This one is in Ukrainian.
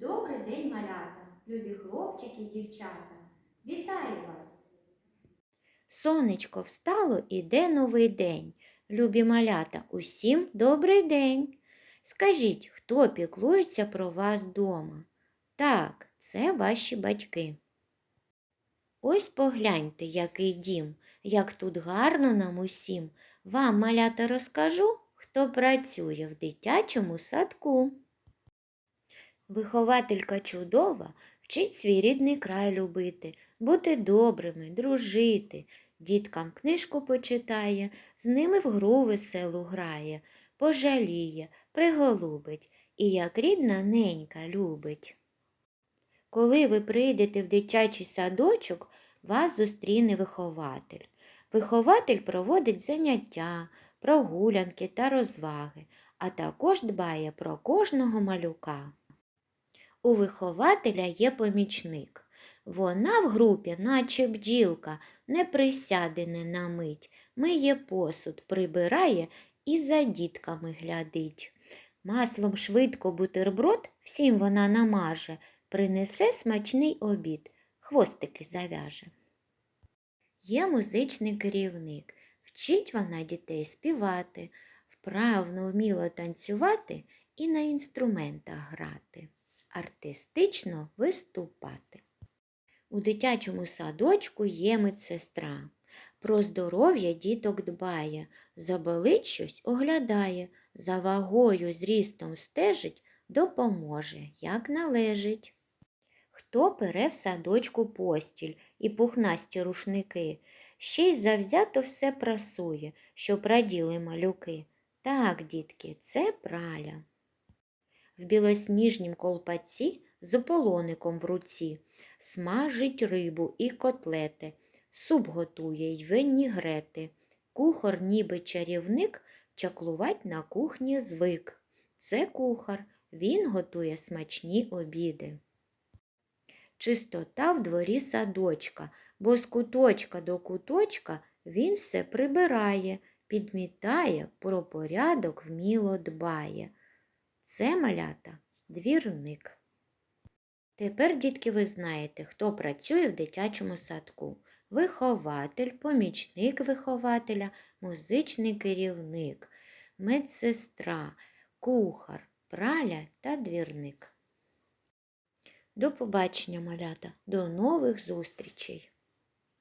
Добрий день, малята, любі хлопчики і дівчата. Вітаю вас! Сонечко встало, іде новий день. Любі малята, усім добрий день. Скажіть, хто піклується про вас дома? Так, це ваші батьки. Ось погляньте, який дім, як тут гарно нам усім. Вам, малята, розкажу, хто працює в дитячому садку. Вихователька чудова вчить свій рідний край любити, бути добрими, дружити. Діткам книжку почитає, з ними в гру веселу грає, пожаліє, приголубить і як рідна ненька любить. Коли ви прийдете в дитячий садочок, вас зустріне вихователь. Вихователь проводить заняття, прогулянки та розваги, а також дбає про кожного малюка. У вихователя є помічник. Вона в групі, наче бджілка, не присяде не на мить, миє посуд, прибирає і за дітками глядить. Маслом швидко бутерброд всім вона намаже, принесе смачний обід, хвостики зав'яже. Є музичний керівник, вчить вона дітей співати, вправно вміло танцювати і на інструментах грати, артистично виступати. У дитячому садочку є медсестра. Про здоров'я діток дбає, заболить щось оглядає, за вагою, зрістом стежить, допоможе, як належить. Хто пере в садочку постіль і пухнасті рушники, ще й завзято все прасує, щоб раділи малюки. Так, дітки, це праля. В білосніжнім колпаці з ополоником в руці смажить рибу і котлети, суп готує й винігрети. Кухар, ніби чарівник, чаклувать на кухні звик. Це кухар, він готує смачні обіди. Чистота в дворі садочка, бо з куточка до куточка він все прибирає, підмітає, про порядок вміло дбає. Це малята двірник. Тепер, дітки, ви знаєте, хто працює в дитячому садку. Вихователь, помічник вихователя, музичний керівник, медсестра, кухар, праля та двірник. До побачення, малята, до нових зустрічей!